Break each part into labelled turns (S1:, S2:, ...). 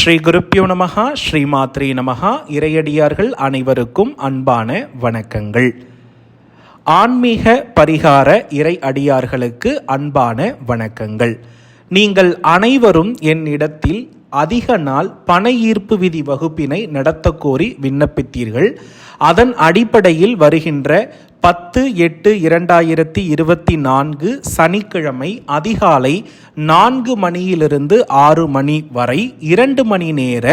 S1: ஸ்ரீ குருப்பியோ நமகா ஸ்ரீ மாத்ரி நமகா இறையடியார்கள் அனைவருக்கும் அன்பான வணக்கங்கள். ஆன்மீக பரிகார இறை அடியார்களுக்கு அன்பான வணக்கங்கள். நீங்கள் அனைவரும் என்னிடத்தில் அதிக நாள் பண ஈர்ப்பு விதி வகுப்பினை நடத்த கோரி விண்ணப்பித்தீர்கள். அதன் அடிப்படையில் வருகின்ற பத்து எட்டு இரண்டாயிரத்தி இருபத்தி நான்கு சனிக்கிழமை அதிகாலை நான்கு மணியிலிருந்து ஆறு மணி வரை இரண்டு மணி நேர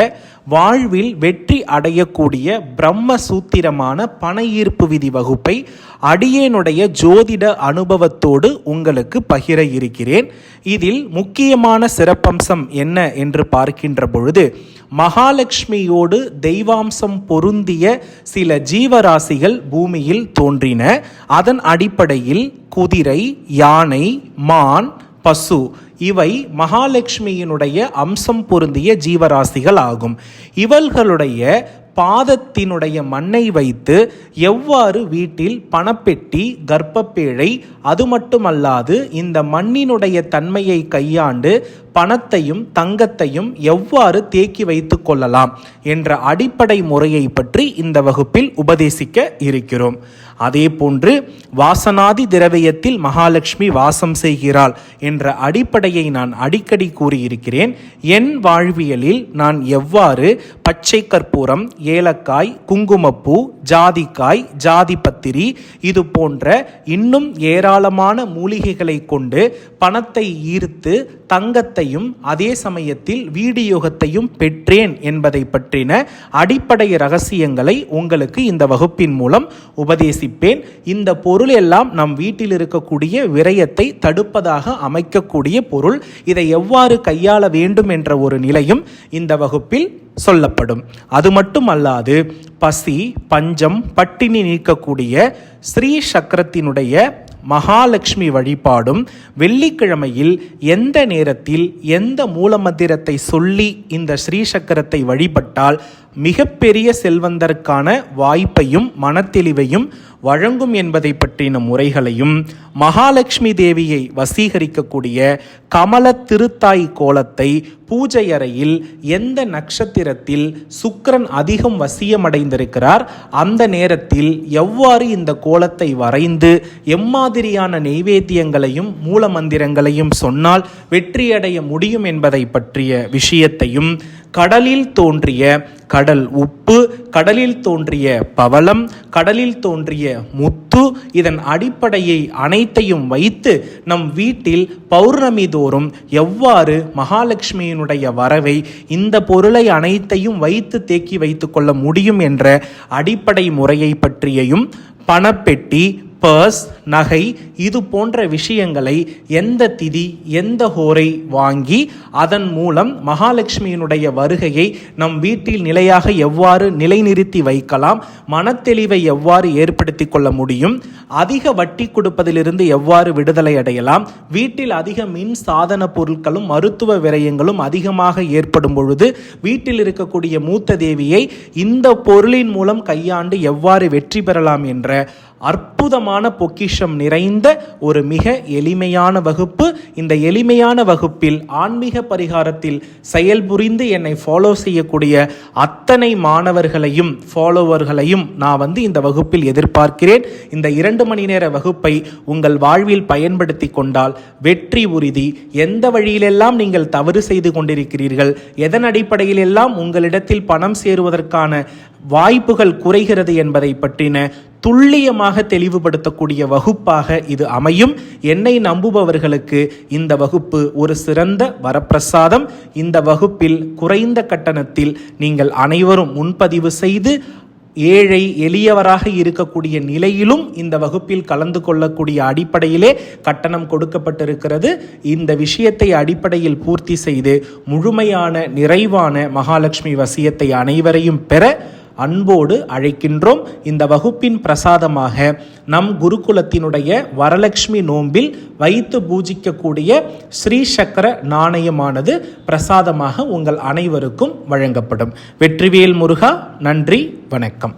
S1: வாழ்வில் வெற்றி அடையக்கூடிய பிரம்ம சூத்திரமான பண ஈர்ப்பு விதி வகுப்பை அடியேனுடைய ஜோதிட அனுபவத்தோடு உங்களுக்கு பகிர இருக்கிறேன். இதில் முக்கியமான சிறப்பம்சம் என்ன என்று பார்க்கின்ற பொழுது மகாலட்சுமியோடு தெய்வாம்சம் பொருந்திய சில ஜீவராசிகள் பூமியில் தோன்றின. அதன் அடிப்படையில் குதிரை யானை மான் பசு இவை மகாலட்சுமியினுடைய அம்சம் பொருந்திய ஜீவராசிகள் ஆகும். இவர்களுடைய பாதத்தினுடைய மண்ணை வைத்து எவ்வாறு வீட்டில் பணப்பெட்டி கர்ப்பப்பேழை அது மட்டுமல்லாது இந்த மண்ணினுடைய தன்மையை கையாண்டு பணத்தையும் தங்கத்தையும் எவ்வாறு தேக்கி வைத்து கொள்ளலாம் என்ற அடிப்படை முறையை பற்றி இந்த வகுப்பில் உபதேசிக்க இருக்கிறோம். அதே போன்று வாசனாதி திரவியத்தில் மகாலட்சுமி வாசம் செய்கிறாள் என்ற அடிப்படையை நான் அடிக்கடி கூறியிருக்கிறேன். என் வாழ்வியலில் நான் எவ்வாறு பச்சை கற்பூரம் ஏலக்காய் குங்குமப்பூ ஜாதிக்காய் ஜாதி பத்திரி இது போன்ற இன்னும் ஏராளமான மூலிகைகளை கொண்டு பணத்தை ஈர்த்து தங்கத்தை யோகத்தையும் அதே சமயத்தில் வீடியோகத்தையும் பெற்றேன் என்பதை பற்றின அடிப்படை ரகசியங்களை உங்களுக்கு இந்த வகுப்பின் மூலம் உபதேசிப்பேன். இந்த பொருள் எல்லாம் நம் வீட்டில் இருக்கக்கூடிய விரயத்தை தடுப்பதாக அமைக்கக்கூடிய பொருள். இதை எவ்வாறு கையாள வேண்டும் என்ற ஒரு நிலையும் இந்த வகுப்பில் சொல்லப்படும். அது மட்டுமல்லாது பசி பஞ்சம் பட்டினி நீக்கக்கூடிய ஸ்ரீ சக்கரத்தினுடைய மகாலட்சுமி வழிபாடும் வெள்ளிக்கிழமையில் எந்த நேரத்தில் எந்த மூலமந்திரத்தை சொல்லி இந்த ஸ்ரீசக்கரத்தை வழிபட்டால் மிகப்பெரிய செல்வந்தருக்கான வாய்ப்பையும் மனத்தெளிவையும் வழங்கும் என்பதை பற்றின முறைகளையும் மகாலட்சுமி தேவியை வசீகரிக்கக்கூடிய கமல திருத்தாய் கோலத்தை பூஜை அறையில் எந்த நட்சத்திரத்தில் சுக்கரன் அதிகம் வசியமடைந்திருக்கிறார் அந்த நேரத்தில் எவ்வாறு இந்த கோலத்தை வரைந்து எம்மாதிரியான நெய்வேத்தியங்களையும் மூலமந்திரங்களையும் சொன்னால் வெற்றியடைய முடியும் என்பதை பற்றிய விஷயத்தையும் கடலில் தோன்றிய கடல் உப்பு கடலில் தோன்றிய பவளம் கடலில் தோன்றிய முத்து இதன் அடிப்படையை அனைத்தையும் வைத்து நம் வீட்டில் பௌர்ணமி தோறும் எவ்வாறு மகாலட்சுமியினுடைய வரவை இந்த பொருளை அனைத்தையும் வைத்து தேக்கி வைத்து கொள்ள முடியும் என்ற அடிப்படை முறையை பற்றியையும் பணப்பெட்டி பர்ஸ் நகை இது போன்ற விஷயங்களை எந்த திதி எந்த ஹோரை வாங்கி அதன் மூலம் மகாலட்சுமியினுடைய வருகையை நம் வீட்டில் நிலையாக எவ்வாறு நிலைநிறுத்தி வைக்கலாம் மனத்தெளிவை எவ்வாறு ஏற்படுத்தி கொள்ள முடியும் அதிக வட்டி கொடுப்பதிலிருந்து எவ்வாறு விடுதலை அடையலாம் வீட்டில் அதிக மின் சாதன பொருட்களும் மருத்துவ விரயங்களும் அதிகமாக ஏற்படும் பொழுது வீட்டில் இருக்கக்கூடிய மூத்த தேவியை இந்த பொருளின் மூலம் கையாண்டு எவ்வாறு வெற்றி பெறலாம் என்ற அற்புதமான பொக்கிஷம் நிறைந்த ஒரு மிக எளிமையான வகுப்பு. இந்த எளிமையான வகுப்பில் ஆன்மீக பரிகாரத்தில் செயல்புரிந்து என்னை ஃபாலோ செய்யக்கூடிய அத்தனை மாணவர்களையும் ஃபாலோவர்களையும் நான் வந்து இந்த வகுப்பில் எதிர்பார்க்கிறேன். இந்த இரண்டு மணி நேர வகுப்பை உங்கள் வாழ்வில் பயன்படுத்தி கொண்டால் வெற்றி உறுதி. எந்த வழியிலெல்லாம் நீங்கள் தவறு செய்து கொண்டிருக்கிறீர்கள் எதன் அடிப்படையிலெல்லாம் உங்களிடத்தில் பணம் சேருவதற்கான வாய்ப்புகள் குறைகிறது என்பதை பற்றின துல்லியமாக தெளிவுபடுத்தக்கூடிய வகுப்பாக இது அமையும். என்னை நம்புபவர்களுக்கு இந்த வகுப்பு ஒரு சிறந்த வரப்பிரசாதம். இந்த வகுப்பில் குறைந்த கட்டணத்தில் நீங்கள் அனைவரும் முன்பதிவு செய்து ஏழை எளியவராக இருக்கக்கூடிய நிலையிலும் இந்த வகுப்பில் கலந்து கொள்ளக்கூடிய அடிப்படையிலே கட்டணம் கொடுக்கப்பட்டிருக்கிறது. இந்த விஷயத்தை அடிப்படையில் பூர்த்தி செய்து முழுமையான நிறைவான மகாலட்சுமி வசியத்தை அனைவரையும் பெற அன்போடு அழைக்கின்றோம். இந்த வகுப்பின் பிரசாதமாக நம் குருகுலத்தினுடைய வரலட்சுமி நோம்பில் வைத்து பூஜிக்கக்கூடிய ஸ்ரீ சக்கர நாணயமானது பிரசாதமாக உங்கள் அனைவருக்கும் வழங்கப்படும். வெற்றிவேல் முருகா நன்றி வணக்கம்.